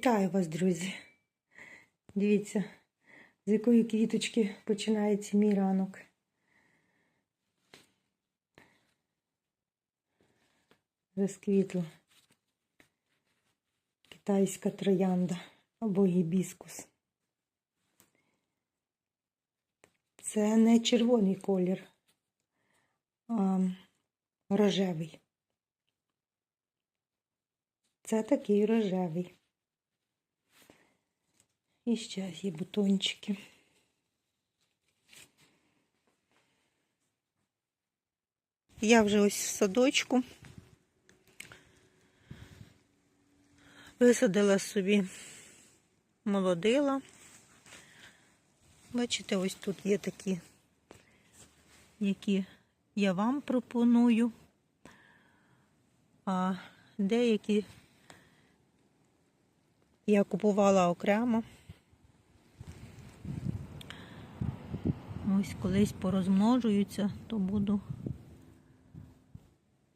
Вітаю вас, друзі. Дивіться, з якої квіточки починається мій ранок. Розквітла китайська троянда або гібіскус. Це не червоний колір, а рожевий. Це такий рожевий. І ще є бутончики. Я вже ось в садочку. Висадила собі молодила. Бачите, ось тут є такі, які я вам пропоную, а деякі я купувала окремо. Ось колись порозмножуються, то буду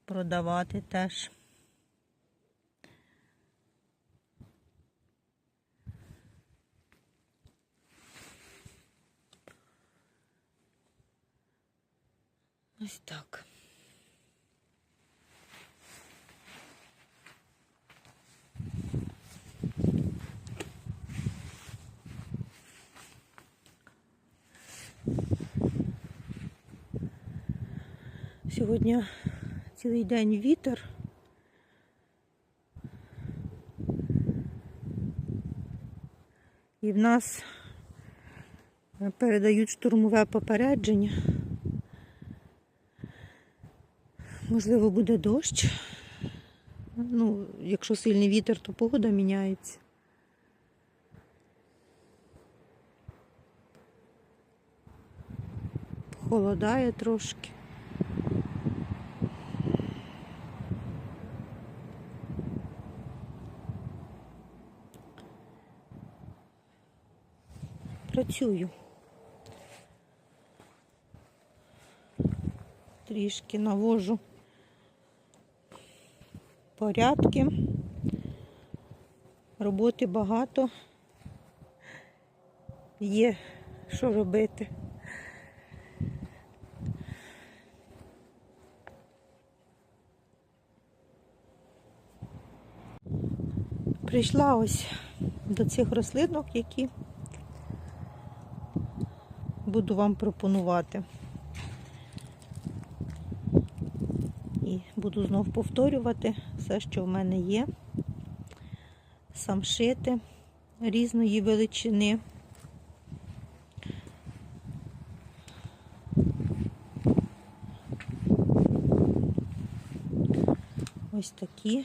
продавати теж. Ось так. Сьогодні цілий день вітер. І в нас передають штурмове попередження. Можливо, буде дощ. Ну, якщо сильний вітер, то погода міняється. Холодає трошки. Працюю. Трішки навожу порядки. Роботи багато. Є що робити. Прийшла ось до цих рослинок, які буду вам пропонувати. І буду знов повторювати все, що в мене є. Самшити різної величини. Ось такі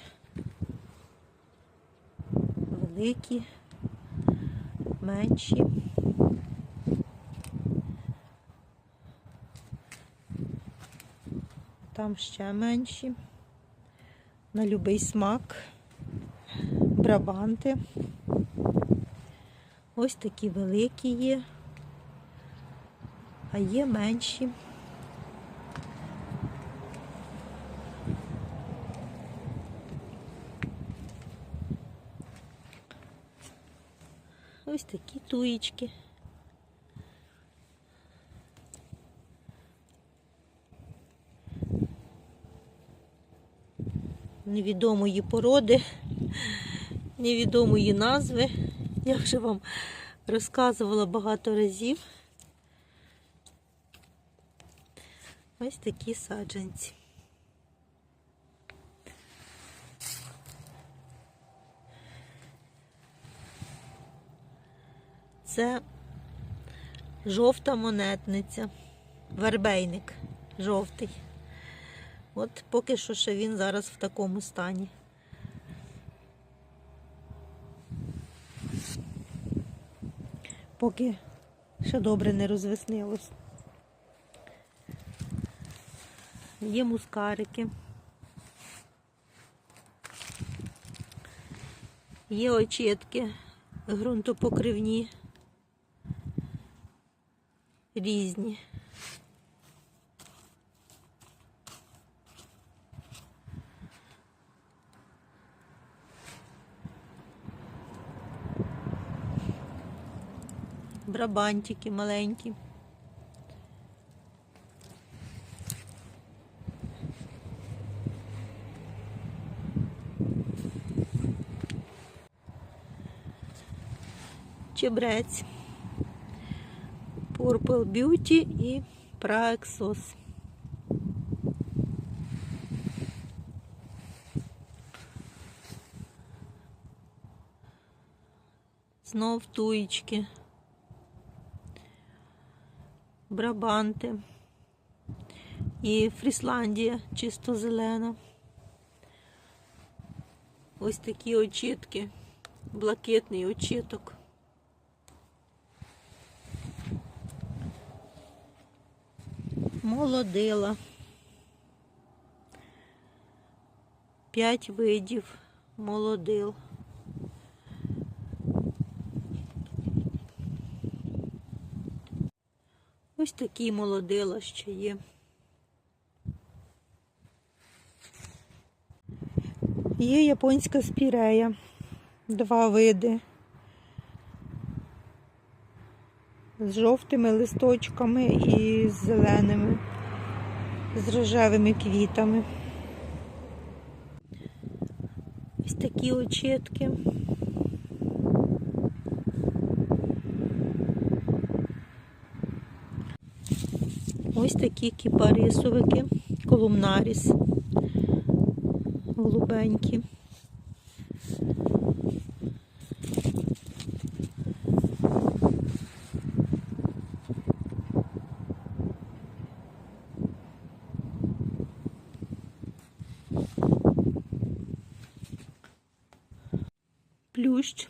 великі, менші. Там ще менші. На любий смак. Брабанти. Ось такі великі є, а є менші. Ось такі туєчки. Невідомої породи, невідомої назви. Я вже вам розказувала багато разів. Ось такі саджанці. Це жовта монетниця, вербейник жовтий. От поки що ще він зараз в такому стані. Поки ще добре не розвеснилось. Є мускарики. Є очітки ґрунтопокривні різні. Брабантики маленькі. Чебрець. Purple Beauty і Praxos. Знов туєчки. Брабанти. І Фрісландія чисто зелена. Ось такі очітки. Блакитний очіток. Молодила. П'ять видів молодил. Ось такі молодила ще є. Є японська спірея. Два види. З жовтими листочками і з зеленими, з рожевими квітами. Ось такі очітки. Ось такі кіпарисовики, колумнаріс, голубенькі. Плющ.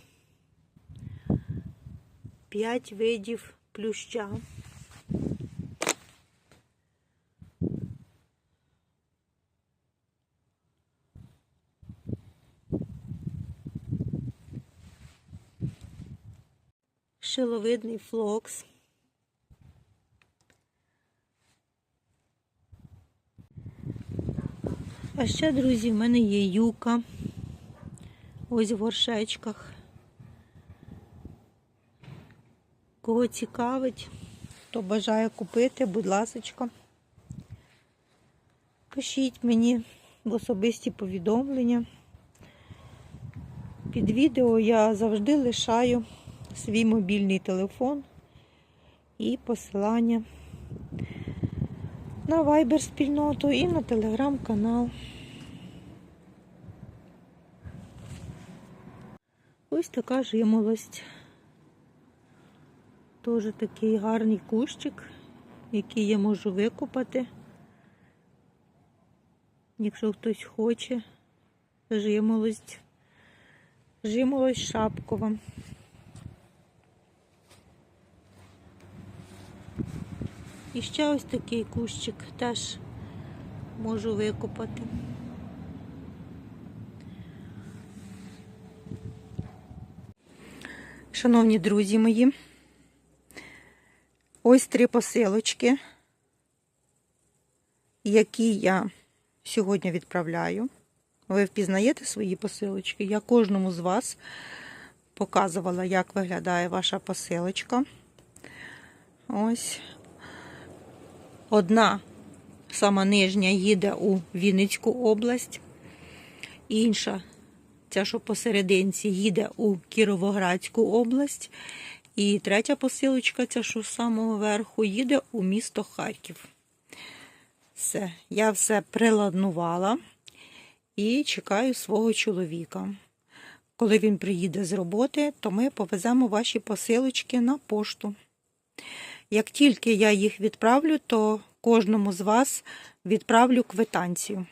П'ять видів плюща. Шиловидний флокс. А ще, друзі, в мене є юка. Ось в горшечках. Кого цікавить, хто бажає купити, будь ласочка. Пишіть мені в особисті повідомлення. Під відео я завжди лишаю свій мобільний телефон і посилання на Viber спільноту і на телеграм-канал. Ось така жимолость. Теж такий гарний кущик, який я можу викопати. Якщо хтось хоче, жимолость, жимолость шапкова. І ще ось такий кущик теж можу викопати. Шановні друзі мої, ось три посилочки, які я сьогодні відправляю. Ви впізнаєте свої посилочки. Я кожному з вас показувала, як виглядає ваша посилочка. Ось Одна, сама нижня, їде у Вінницьку область, інша, ця, що посерединці, їде у Кіровоградську область. І третя посилочка, ця, що з самого верху, їде у місто Харків. Все, я все приладнувала і чекаю свого чоловіка. Коли він приїде з роботи, то ми повеземо ваші посилочки на пошту. Як тільки я їх відправлю, то кожному з вас відправлю квитанцію.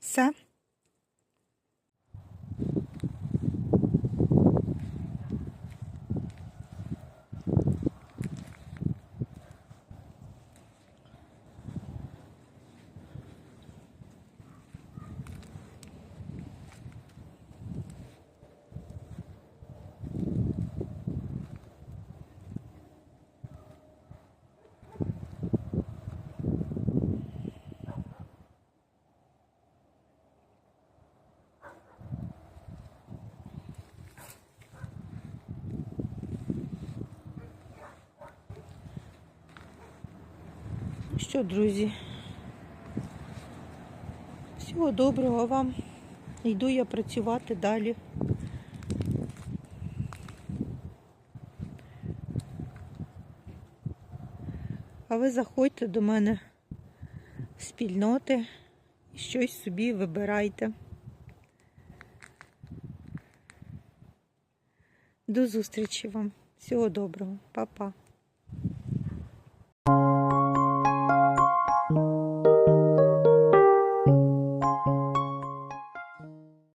Все. Що, друзі, всього доброго вам. Йду я працювати далі. А ви заходьте до мене в спільноти і щось собі вибирайте. До зустрічі вам. Всього доброго. Па-па.